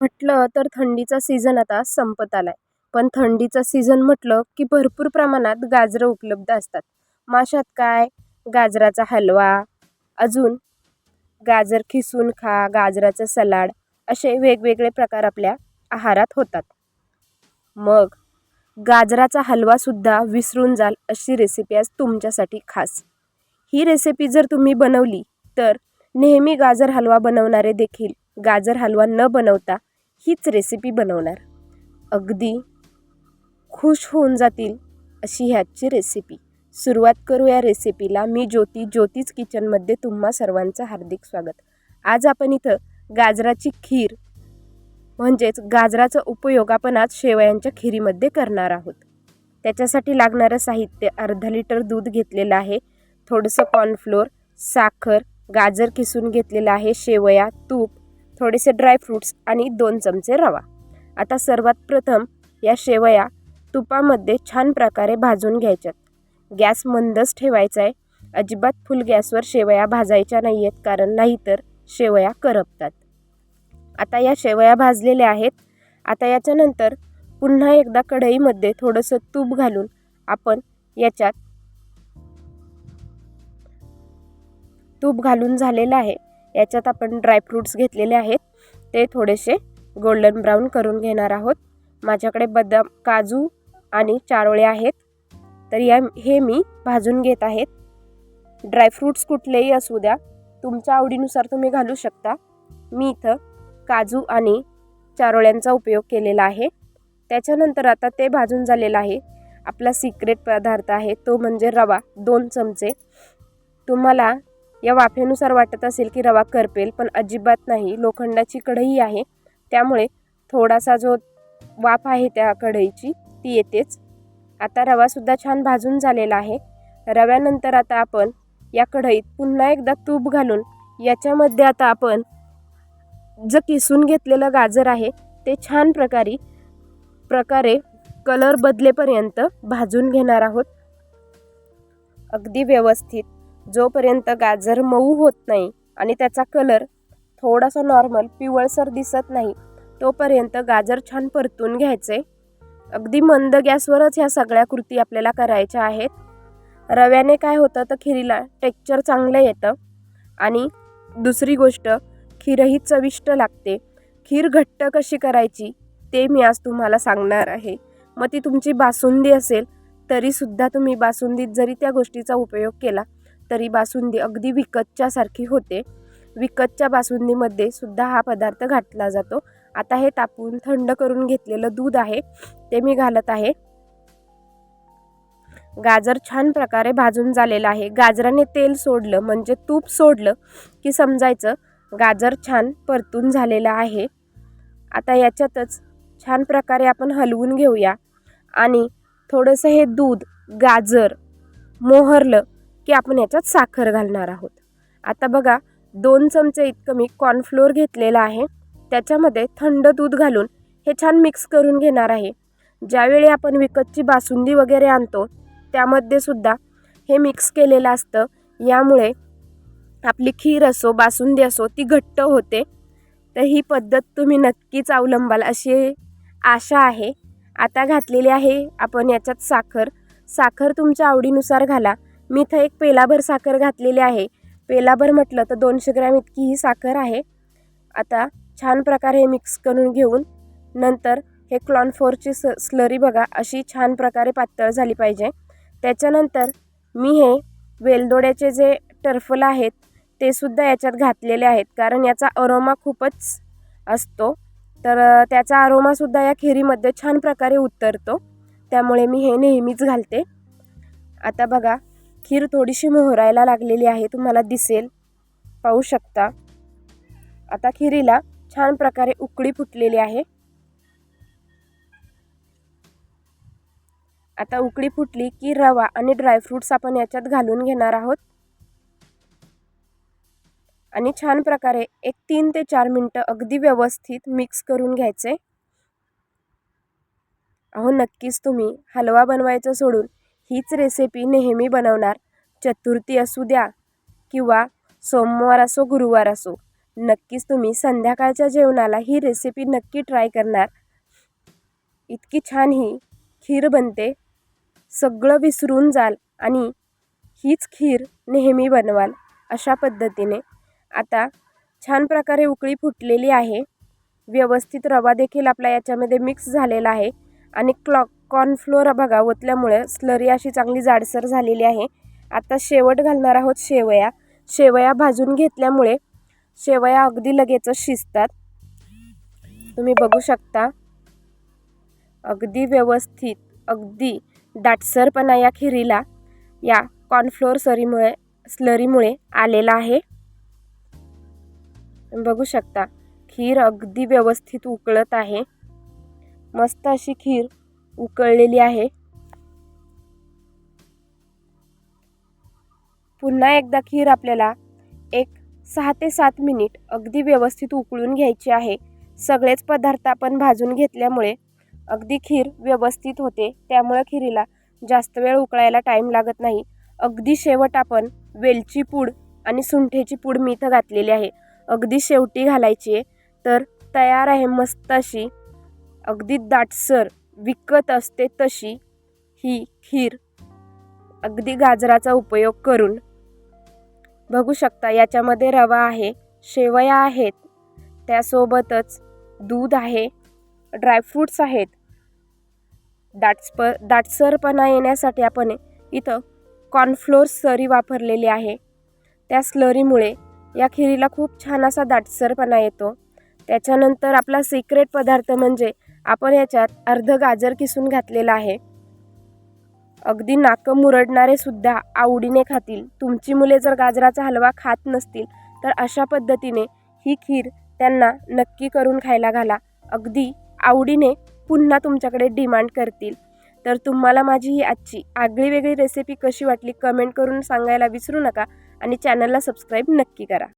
म्हटलं तर थंडीचा सीझन आता संपत आलाय. पण थंडीचा सीझन म्हटलं की भरपूर प्रमाणात गाजरं उपलब्ध असतात. माशात काय? गाजराचा हलवा. अजून गाजर खिसून खा गाजराचं सलाड असे वेगवेगळे प्रकार आपल्या आहारात होतात. मग गाजराचा हलवासुद्धा विसरून जाल अशी रेसिपी आज तुमच्यासाठी खास. ही रेसिपी जर तुम्ही बनवली तर नेहमी गाजर हलवा बनवणारे देखील गाजर हलवा न बनवता हीच रेसिपी बनवणार. अगदी खुश होऊन जातील अशी ह्याची रेसिपी सुरुवात करू या रेसिपीला मी ज्योती ज्योतीच किचनमध्ये तुम्हा सर्वांचं हार्दिक स्वागत. आज आपण इथं गाजराची खीर म्हणजेच गाजराचा उपयोग आपण आज शेवयांच्या खिरीमध्ये करणार आहोत. त्याच्यासाठी लागणारं साहित्य अर्धा लिटर दूध घेतलेलं आहे. थोडंसं कॉर्नफ्लोअर साखर गाजर किसून घेतलेलं आहे. शेवया तूप थोडेसे ड्रायफ्रूट्स आणि दोन चमचे रवा. आता सर्वात प्रथम या शेवया तुपामध्ये छान प्रकारे भाजून घ्यायच्यात. गॅस मंदच ठेवायचा आहे अजिबात फुल गॅसवर शेवया भाजायच्या नाही आहेत कारण नाहीतर शेवया करपतात. आता या शेवया भाजलेल्या आहेत. आता याच्यानंतर पुन्हा एकदा कढईमध्ये थोडंसं तूप घालून आपण याच्यात तूप घालून झालेलं आहे. याच्यात आपण ड्रायफ्रूट्स घेतलेले आहेत. ते थोडेसे गोल्डन ब्राऊन करून घेणार आहोत. माझ्याकडे बदाम काजू आणि चारोळे आहेत. तर या हे मी भाजून घेत आहेत. ड्रायफ्रूट्स कुठलेही असू द्या. तुमच्या आवडीनुसार तुम्ही घालू शकता. मी इथं काजू आणि चारोळ्यांचा उपयोग केलेला आहे. त्याच्यानंतर आता ते भाजून झालेलं आहे. आपला सिक्रेट पदार्थ आहे. तो म्हणजे रवा दोन चमचे. तुम्हाला या वाफेनुसार वाटत असेल की रवा करपेल पण अजिबात नाही. लोखंडाची कढई आहे. त्यामुळे थोडासा जो वाफ आहे त्या कढईची ती येतेच. आता रवासुद्धा छान भाजून झालेला आहे. रव्यानंतर आता आपण या कढईत पुन्हा एकदा तूप घालून याच्यामध्ये आता आपण जे किसून घेतलेलं गाजर आहे ते छान प्रकारे प्रकारे कलर बदलेपर्यंत भाजून घेणार आहोत. अगदी व्यवस्थित. जोपर्यंत गाजर मऊ होत नाही आणि त्याचा कलर थोडासा नॉर्मल पिवळसर दिसत नाही तोपर्यंत गाजर छान परतून घ्यायचे. अगदी मंद गॅसवरच ह्या सगळ्या कृती आपल्याला करायच्या आहेत. रव्याने काय होतं तर खिरीला टेक्चर चांगलं येतं. आणि दुसरी गोष्ट खीरही चविष्ट लागते. खीर घट्ट कशी करायची ते मी आज तुम्हाला सांगणार आहे. मग ती तुमची बासुंदी असेल तरीसुद्धा तुम्ही बासुंदीत जरी त्या गोष्टीचा उपयोग केला तरी बासुंदी अगदी विकतच्यासारखी होते. विकतच्या बासुंदीमध्ये सुद्धा हा पदार्थ घातला जातो. आता हे तापून थंड करून घेतलेलं दूध आहे ते मी घालत आहे. गाजर छान प्रकारे भाजून झालेलं आहे. गाजराने तेल सोडलं म्हणजे तूप सोडलं की समजायचं गाजर छान परतून झालेलं आहे. आता याच्यातच छान प्रकारे आपण हलवून घेऊया. आणि थोडंसं हे दूध गाजर मोहरलं की आपण याच्यात साखर घालणार आहोत. आता बघा दोन चमचे इतकं मी कॉर्नफ्लोअर घेतलेलं आहे. त्याच्यामध्ये थंड दूध घालून हे छान मिक्स करून घेणार आहे. ज्यावेळी आपण विकतची बासुंदी वगैरे आणतो त्यामध्ये सुद्धा हे मिक्स केलेलं असतं. यामुळे आपली खीर असो बासुंदी असो ती घट्ट होते. तर ही पद्धत तुम्ही नक्कीच अवलंबाल अशी आशा आहे. आता घातलेली आहे आपण याच्यात साखर. साखर तुमच्या आवडीनुसार घाला. मी इथं एक पेलाभर साखर घातलेली आहे. पेलाभर म्हटलं तर दोनशे ग्रॅम इतकी ही साखर आहे. आता छान प्रकारे हे मिक्स करून घेऊन नंतर हे क्लॉनफोरची स स्लरी बघा अशी छान प्रकारे पातळ झाली पाहिजे. त्याच्यानंतर मी हे वेलदोड्याचे जे टर्फल आहेत ते सुद्धा याच्यात घातलेले आहेत. कारण याचा अरोमा खूपच असतो. तर त्याचा अरोमासुद्धा या खिरीमध्ये छान प्रकारे उतरतो. त्यामुळे मी हे नेहमीच घालते. आता बघा खीर थोडीशी मोहरायला लागलेली आहे तुम्हाला दिसेल. पाहू शकता. आता खिरीला छान प्रकारे उकळी फुटलेली आहे. आता उकळी फुटली की रवा आणि ड्रायफ्रूट्स आपण याच्यात घालून घेणार आहोत. आणि छान प्रकारे एक तीन ते चार मिनटं अगदी व्यवस्थित मिक्स करून घ्यायचे. अहो नक्कीच तुम्ही हलवा बनवायचं सोडून हीच रेसिपी नेहमी बनवणार. चतुर्थी असू द्या किंवा सोमवार असो गुरुवार असो नक्कीच तुम्ही संध्याकाळच्या जेवणाला ही रेसिपी नक्की ट्राय करणार. इतकी छान ही खीर बनते. सगळं विसरून जाल आणि हीच खीर नेहमी बनवाल अशा पद्धतीने. आता छान प्रकारे उकळी फुटलेली आहे. व्यवस्थित रवा देखील आपला याच्यामध्ये मिक्स झालेला आहे आणि क्लॉक कॉर्नफ्लोअर बघा ओतल्यामुळे स्लरी अशी चांगली जाडसर झालेली आहे. आता शेवट घालणार आहोत शेवया. शेवया भाजून घेतल्यामुळे शेवया अगदी लगेचच शिजतात. तुम्ही बघू शकता. अगदी व्यवस्थित अगदी दाटसरपणा या खिरीला. या कॉर्नफ्लोअर सरीमुळे स्लरीमुळे आलेला आहे. बघू शकता खीर अगदी व्यवस्थित उकळत आहे. मस्त अशी खीर उकळलेली आहे. पुन्हा एकदा खीर आपल्याला एक सहा ते सात मिनिट अगदी व्यवस्थित उकळून घ्यायची आहे. सगळेच पदार्थ आपण भाजून घेतल्यामुळे अगदी खीर व्यवस्थित होते. त्यामुळे खिरीला जास्त वेळ उकळायला टाईम लागत नाही. अगदी शेवट आपण वेलची पूड आणि सुंठेची पूड मी इथं घातलेली आहे. अगदी शेवटी घालायची आहे. तर तयार आहे मस्त अशी. अगदी दाटसर. विकत असते तशी ही खीर अगदी गाजराचा उपयोग करून. बघू शकता याच्यामध्ये रवा आहे शेवया आहेत त्यासोबतच दूध आहे ड्रायफ्रूट्स आहेत. दाटस्प दाटसरपणा येण्यासाठी आपण इथं कॉर्नफ्लोअर सरी वापरलेली आहे. त्या स्लरीमुळे या खिरीला खूप छान असा दाटसरपणा येतो. त्याच्यानंतर आपला सिक्रेट पदार्थ म्हणजे आपण याच्यात अर्ध गाजर किसून घातलेला आहे. अगदी नाकं मुरडणारे सुद्धा आवडीने खातील. तुमची मुले जर गाजराचा हलवा खात नसतील तर अशा पद्धतीने ही खीर त्यांना नक्की करून खायला घाला. अगदी आवडीने पुन्हा तुमच्याकडे डिमांड करतील. तर तुम्हाला माझी ही आजची आगळी वेगळी रेसिपी कशी वाटली कमेंट करून सांगायला विसरू नका आणि चॅनलला सबस्क्राईब नक्की करा.